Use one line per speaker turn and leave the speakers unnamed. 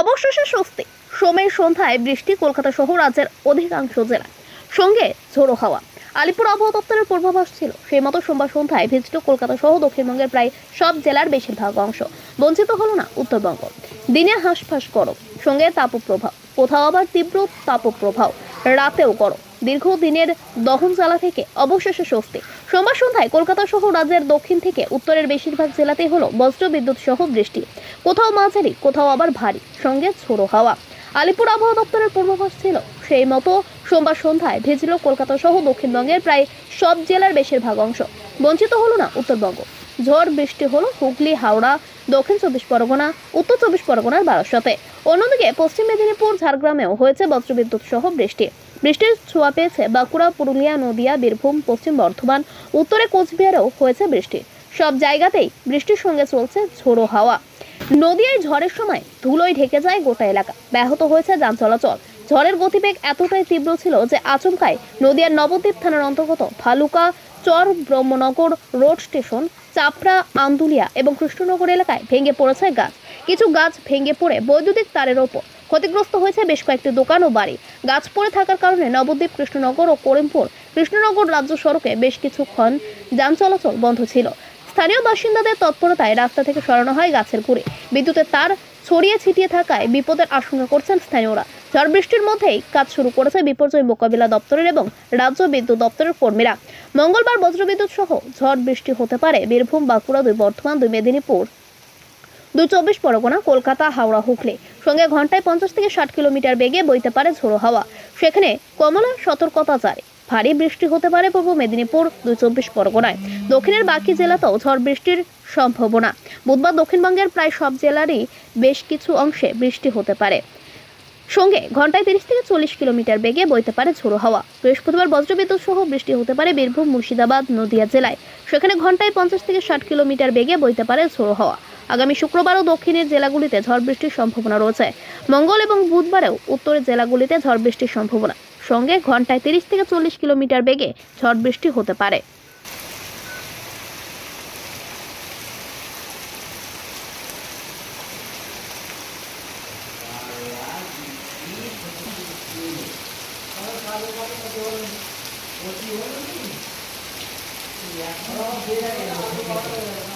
অবশেষে স্বস্তি। সোমের সন্ধ্যায় বৃষ্টি কলকাতা শহর রাজ্যের অধিকাংশ জেলায়। সঙ্গে ঝোড়ো হাওয়া। আলিপুর আবহাওয়া দপ্তরের পূর্বাভাস ছিল সেই মতো সোমবার সন্ধ্যায় ভিজিট কলকাতা সহ দক্ষিণবঙ্গের প্রায় সব জেলার বেশিরভাগ অংশ। বঞ্চিত হলো না উত্তরবঙ্গ। দিনে হাঁসফাঁস গরম। সঙ্গে তাপপ্রভাব। কোথাও আবার তীব্র তাপপ্রভাব। রাতেও গরম। দীর্ঘদিনের দহন জ্বালা থেকে অবশেষে স্বস্তি। সোমবার সন্ধ্যায় কলকাতা সহ রাজ্যের দক্ষিণ থেকে উত্তরের বেশিরভাগ জেলাতেই হলো বজ্র বিদ্যুৎ সহ বৃষ্টি। কোথাও মাঝারি, কোথাও আবার ভারী, সঙ্গে ঝোড়ো হাওয়া। আলিপুর আবহাওয়া দপ্তরের পূর্বাভাস ছিল সেই মতো সোমবার সন্ধ্যায় ভেজল কলকাতা সহ দক্ষিণবঙ্গের প্রায় সব জেলার বেশিরভাগ অংশ। বঞ্চিত হলো না উত্তরবঙ্গ। ঝড় বৃষ্টি হলো হুগলি, হাওড়া, দক্ষিণ চব্বিশ পরগনা, উত্তর চব্বিশ পরগনার বারাসতে। অন্যদিকে পশ্চিম মেদিনীপুর, ঝাড়গ্রামেও হয়েছে বজ্রবিদ্যুৎ সহ বৃষ্টি। বৃষ্টির ছোঁয়া পেয়েছে বাঁকুড়া, পুরুলিয়া, নদিয়া, বীরভূম, পশ্চিম বর্ধমান, উত্তরে কোচবিহারেও হয়েছে বৃষ্টি। সব জায়গাতেই বৃষ্টির সঙ্গে চলছে ঝোড়ো হাওয়া। নদিয়ায় ঝড়ের সময় ধুলোয় ঢেকে যায় গোটা এলাকা। ব্যাহত হয়েছে যান চলাচল। ঝড়ের গতিবেগ এতটাই তীব্র ছিল যে আচমকায় নদিয়ার নবদ্বীপ থানার অন্তর্গত ভালুকা, চর, ব্রহ্মনগর, রোড স্টেশন, চাপড়া, আন্দুলিয়া এবং কৃষ্ণনগর এলাকায় ভেঙে পড়েছে গাছ। কিছু গাছ ভেঙে পড়ে বৈদ্যুতিক তারের ওপর। ক্ষতিগ্রস্ত হয়েছে বেশ কয়েকটি দোকান ও বাড়ি। গাছ পড়ে থাকার কারণে নবদ্বীপ, কৃষ্ণনগর ও করিমপুর, কৃষ্ণনগর রাজ্য সড়কে বেশ কিছুক্ষণ যান চলাচল বন্ধ ছিল। স্থানীয় বাসিন্দাদের তৎপরতায় রাস্তা থেকে সরানো হয় গাছের গুঁড়ি। বিদ্যুতের তার ছড়িয়ে ছিটিয়ে থাকায় বিপদের আশঙ্কা করছেন স্থানীয়রা। ঝড় বৃষ্টির মধ্যেই কাজ শুরু করেছে বিপর্যয় মোকাবিলা দপ্তরের এবং রাজ্য বিদ্যুৎ দপ্তরের কর্মীরা। মঙ্গলবার বজ্রবিদ্যুৎ সহ ঝড় বৃষ্টি হতে পারে বীরভূম, বাঁকুড়া দুই বর্ধমান, দুই মেদিনীপুর দুই চব্বিশ পরগনা, কলকাতা, হাওড়া, হুগলি। সঙ্গে ঘন্টায় পঞ্চাশ থেকে ষাট কিলোমিটার বেগে বইতে পারে ঝোড়ো হাওয়া। সেখানে কমলা সতর্কতা জারি। ভারী বৃষ্টি হতে পারে পূর্ব মেদিনীপুর দুই চব্বিশ পরগনায়। দক্ষিণের বাকি জেলাতেও ঝড় বৃষ্টির সম্ভাবনা। বুধবার দক্ষিণবঙ্গের প্রায় সব জেলারই বেশ কিছু অংশে বৃষ্টি হতে পারে। সঙ্গে ঘন্টায় তিরিশ থেকে চল্লিশ কিলোমিটার বেগে বইতে পারে ঝোড়ো হাওয়া। বৃহস্পতিবার বজ্রবিদ্যুৎ সহ বৃষ্টি হতে পারে বীরভূম, মুর্শিদাবাদ, নদিয়া জেলায়। সেখানে ঘন্টায় পঞ্চাশ থেকে ষাট কিলোমিটার বেগে বইতে পারে ঝোড়ো হাওয়া। আগামী শুক্রবারও দক্ষিণের জেলাগুলিতে ঝড় বৃষ্টির সম্ভাবনা রয়েছে। মঙ্গল এবং বুধবারেও উত্তরের জেলাগুলিতে ঝড় বৃষ্টির সম্ভাবনা। সঙ্গে ঘন্টায় তিরিশ থেকে চল্লিশ কিলোমিটার বেগে ঝড় বৃষ্টি হতে পারে।
हाँ